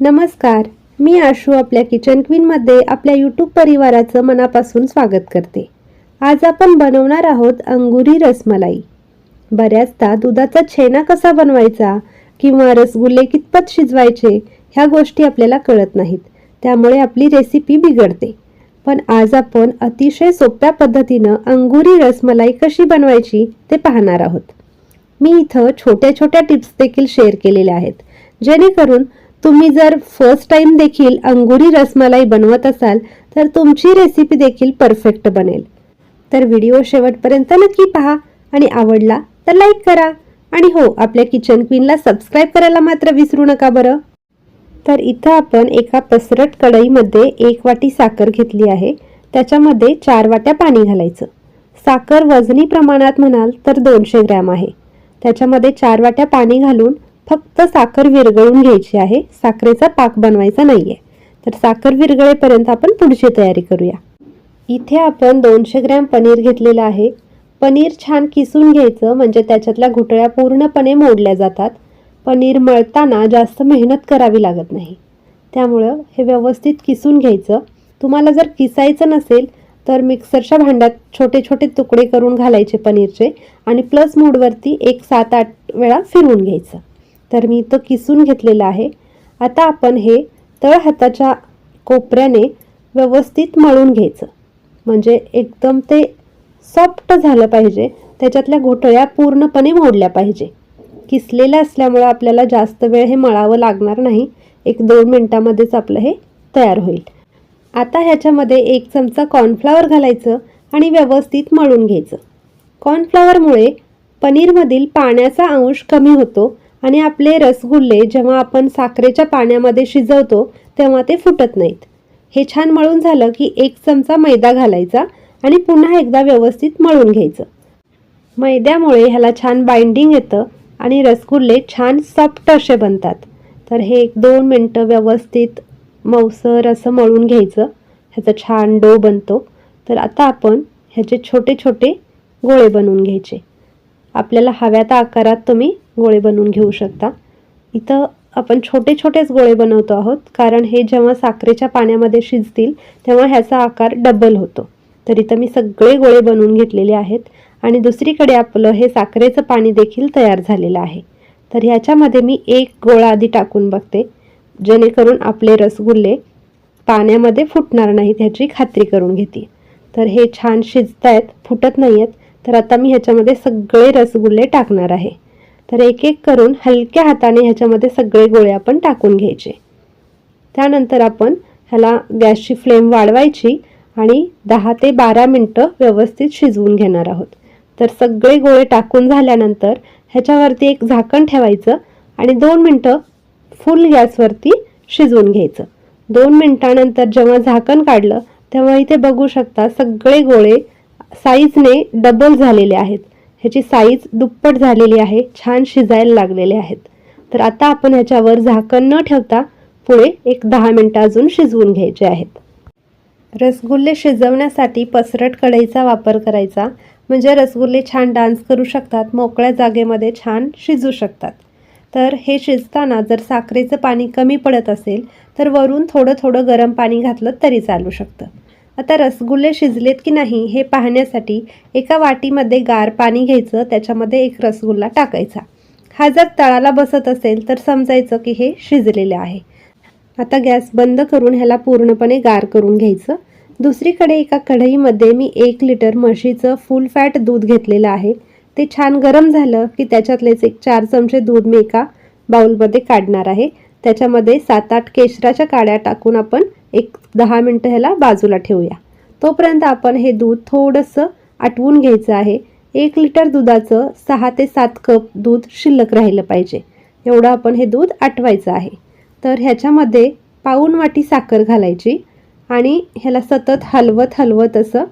नमस्कार मी आशू आपल्या किचन क्वीनमध्ये आपल्या यूट्यूब परिवाराचं मनापासून स्वागत करते. आज आपण बनवणार आहोत अंगुरी रसमलाई. बऱ्याचदा दुधाचा छेना कसा बनवायचा किंवा रसगुल्ले कितपत शिजवायचे ह्या गोष्टी आपल्याला कळत नाहीत. त्यामुळे आपली रेसिपी बिघडते. पण आज आपण अतिशय सोप्या पद्धतीनं अंगुरी रसमलाई कशी बनवायची ते पाहणार आहोत. मी इथं छोट्या छोट्या टिप्स देखील शेअर केलेल्या आहेत. जेणेकरून तुम्ही जर फर्स्ट टाइम देखील अंगुरी रसमलाई बनवत असाल तर तुमची रेसिपी देखील परफेक्ट बनेल. तर व्हिडिओ शेवटपर्यंत नक्की पहा आणि आवडला तर लाईक करा. आणि हो आपल्या किचन क्वीनला सबस्क्राईब करायला मात्र विसरू नका बरं. तर इथं आपण एका पसरट कढईमध्ये एक वाटी साखर घेतली आहे. त्याच्यामध्ये चार वाट्या पाणी घालायचं. साखर वजनी प्रमाणात म्हणाल तर दोनशे ग्रॅम आहे. त्याच्यामध्ये चार वाट्या पाणी घालून फक्त साखर विरघळून घ्यायची आहे. साखरेचा पाक बनवायचा नाही आहे तर साखर विरघळेपर्यंत आपण पुढची तयारी करूया. इथे आपण दोनशे ग्रॅम पनीर घेतलेलं आहे. पनीर छान किसून घ्यायचं म्हणजे त्याच्यातल्या घुटळ्या पूर्णपणे मोडल्या जातात. पनीर मळताना जास्त मेहनत करावी लागत नाही. त्यामुळं हे व्यवस्थित किसून घ्यायचं. तुम्हाला जर किसायचं नसेल तर मिक्सरच्या भांड्यात छोटे छोटे तुकडे करून घालायचे पनीरचे आणि प्लस मोडवरती एक सात आठ वेळा फिरवून घ्यायचं. तर मी तो किसून घेतलेलं आहे. आता आपण हे तळ हाताच्या कोपऱ्याने व्यवस्थित मळून घ्यायचं. म्हणजे एकदम ते सॉफ्ट झालं पाहिजे. त्याच्यातल्या घोटळ्या पूर्णपणे मोडल्या पाहिजे. किसलेल्या असल्यामुळं आपल्याला जास्त वेळ हे मळावं लागणार नाही. एक दोन मिनटामध्येच आपलं हे तयार होईल. आता ह्याच्यामध्ये एक चमचा कॉर्नफ्लॉवर घालायचं आणि व्यवस्थित मळून घ्यायचं. कॉर्नफ्लॉवरमुळे पनीरमधील पाण्याचा अंश कमी होतो. आणि आपले रसगुल्ले जेव्हा आपण साखरेच्या पाण्यामध्ये शिजवतो तेव्हा ते फुटत नाहीत. हे छान मळून झालं की एक चमचा मैदा घालायचा आणि पुन्हा एकदा व्यवस्थित मळून घ्यायचं. मैद्यामुळे ह्याला छान बाइंडिंग येतं आणि रसगुल्ले छान सॉफ्ट असे बनतात. तर हे एक दोन मिनटं व्यवस्थित मौसर असं मळून घ्यायचं. ह्याचा छान डो बनतो. तर आता आपण ह्याचे छोटे छोटे गोळे बनवून घ्यायचे. आपल्याला हव्या त्या आकारात तुम्ही गोळे बनवून घेऊ शकता. इथं आपण छोटे छोटेच गोळे बनवतो आहोत. कारण हे जेव्हा साखरेच्या पाण्यामध्ये शिजतील तेव्हा ह्याचा आकार डबल होतो. तर इथं मी सगळे गोळे बनवून घेतलेले आहेत. आणि दुसरीकडे आपलं हे साखरेचं पाणी देखील तयार झालेलं आहे. तर ह्याच्यामध्ये मी एक गोळा आधी टाकून बघते. जेणेकरून आपले रसगुल्ले पाण्यामध्ये फुटणार नाहीत ह्याची खात्री करून घेते तर हे छान शिजत आहेत फुटत नाही आहेत तर आता मी ह्याच्यामध्ये सगळे रसगुल्ले टाकणार आहे. तर एक एक करून हलक्या हाताने ह्याच्यामध्ये सगळे गोळे आपण टाकून घ्यायचे. त्यानंतर आपण ह्याला गॅसची फ्लेम वाढवायची आणि दहा ते बारा मिनटं व्यवस्थित शिजवून घेणार आहोत. तर सगळे गोळे टाकून झाल्यानंतर ह्याच्यावरती एक झाकण ठेवायचं आणि दोन मिनटं फुल गॅसवरती शिजवून घ्यायचं. दोन मिनटानंतर जेव्हा झाकण काढलं तेव्हा इथे बघू शकता सगळे गोळे साईजने डबल झालेले आहेत. ह्याची साईज दुप्पट झालेली आहे छान शिजायला लागलेले आहेत. तर आता आपण ह्याच्यावर झाकण न ठेवता पुढे एक दहा मिनटं अजून शिजवून घ्यायचे आहेत. रसगुल्ले शिजवण्यासाठी पसरट कढईचा वापर करायचा. म्हणजे रसगुल्ले छान डान्स करू शकतात मोकळ्या जागेमध्ये छान शिजू शकतात. तर हे शिजताना जर साखरेचं पाणी कमी पडत असेल तर वरून थोडं थोडं गरम पाणी घातलं तरी चालू शकतं. आता रसगुल्ले शिजलेत की नाही हे पाहण्यासाठी एका वाटीमध्ये गार पाणी घ्यायचं त्याच्यामध्ये एक रसगुल्ला टाकायचा. हा जर तळाला बसत असेल तर समजायचं की हे शिजलेलं आहे. आता गॅस बंद करून ह्याला पूर्णपणे गार करून घ्यायचं. दुसरीकडे एका कढईमध्ये मी एक लिटर म्हशीचं फुल फॅट दूध घेतलेलं आहे. ते छान गरम झालं की त्याच्यातलेच एक चार चमचे दूध मी एका बाऊलमध्ये काढणार आहे. त्याच्यामध्ये सात आठ केशराच्या काड्या टाकून आपण एक दहा मिनटं ह्याला बाजूला ठेवूया. तोपर्यंत आपण हे दूध थोडंसं आटवून घ्यायचं आहे. एक लिटर दुधाचं सहा ते सात कप दूध शिल्लक राहिलं पाहिजे. एवढं आपण हे दूध आटवायचं आहे. तर ह्याच्यामध्ये पाऊण वाटी साखर घालायची आणि ह्याला सतत हलवत हलवत असं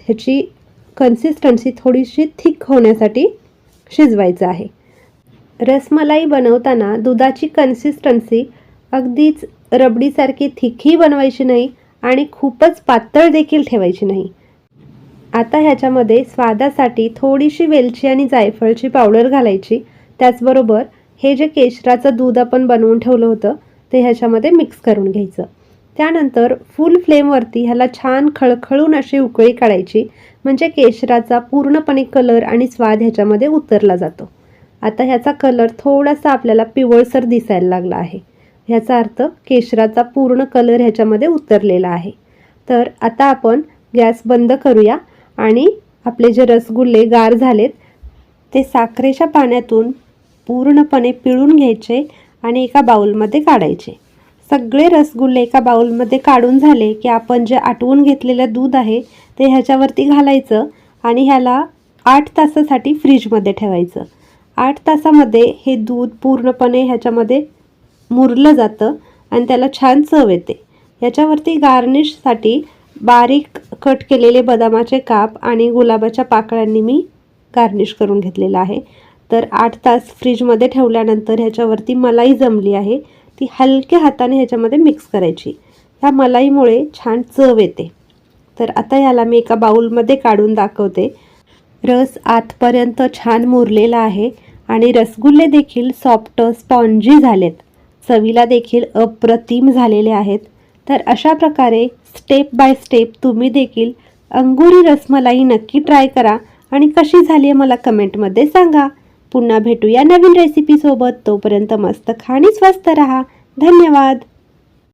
ह्याची कन्सिस्टन्सी थोडीशी थिक होण्यासाठी शिजवायचं आहे. रसमलाई बनवताना दुधाची कन्सिस्टन्सी अगदीच रबडीसारखी थिकही बनवायची नाही आणि खूपच पातळ देखील ठेवायची नाही. आता ह्याच्यामध्ये स्वादासाठी थोडीशी वेलची आणि जायफळची पावडर घालायची. त्याचबरोबर हे जे केशराचं दूध आपण बनवून ठेवलं होतं ते ह्याच्यामध्ये मिक्स करून घ्यायचं. त्यानंतर फुल फ्लेमवरती ह्याला छान खळखळून अशी उकळी काढायची म्हणजे केशराचा पूर्णपणे कलर आणि स्वाद ह्याच्यामध्ये उतरला जातो. आता ह्याचा कलर थोडासा आपल्याला पिवळसर दिसायला लागला आहे. ह्याचा अर्थ केशराचा पूर्ण कलर ह्याच्यामध्ये उतरलेला आहे. तर आता आपण गॅस बंद करूया आणि आपले जे रसगुल्ले गार झालेत ते साखरेच्या पाण्यातून पूर्णपणे पिळून घ्यायचे आणि एका बाउलमध्ये काढायचे. सगळे रसगुल्ले एका बाउलमध्ये काढून झाले की आपण जे आटवून घेतलेलं दूध आहे ते ह्याच्यावरती घालायचं आणि ह्याला आठ तासासाठी फ्रीजमध्ये ठेवायचं. आठ तासामध्ये हे दूध पूर्णपणे ह्याच्यामध्ये मुरलं जातं आणि त्याला छान चव येते. याच्यावरती गार्निशसाठी बारीक कट केलेले बदामाचे काप आणि गुलाबाच्या पाकळ्यांनी मी गार्निश करून घेतलेलं आहे. तर आठ तास फ्रीजमध्ये ठेवल्यानंतर ह्याच्यावरती मलाई जमली आहे. ती हलक्या हाताने ह्याच्यामध्ये मिक्स करायची. ह्या मलाईमुळे छान चव येते. तर आता याला मी एका बाउलमध्ये काढून दाखवते. रस आतपर्यंत छान मुरलेला आहे आणि रसगुल्ले देखील सॉफ्ट स्पॉन्जी झालेत. चवीला देखील अप्रतिम झालेले आहेत. तर अशा प्रकारे स्टेप बाय स्टेप तुम्ही देखील अंगुरी रसमलाई नक्की ट्राय करा आणि कशी झाली आहे मला कमेंटमध्ये सांगा. पुन्हा भेटूया नवीन रेसिपीसोबत तोपर्यंत मस्त खाणी स्वस्त रहा. धन्यवाद.